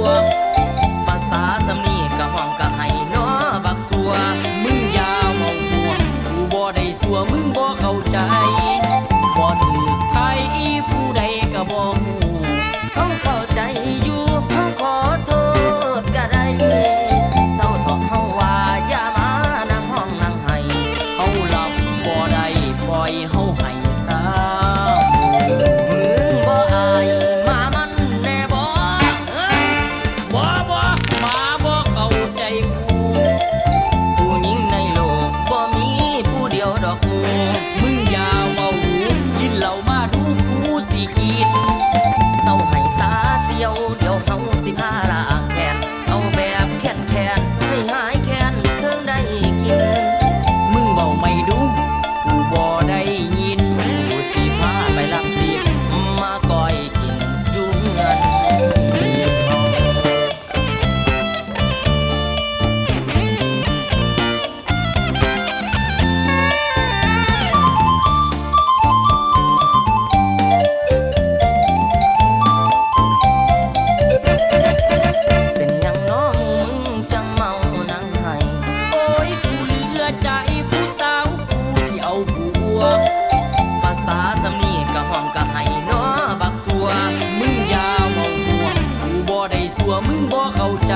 我。 ใจผู้สาวผู้สิเอาผัวภาษาสำนีกะห้งกไห้อบักสัว มึงอยาเมาหัวกูบ่ได้สัวมึงบ่เข้าใจ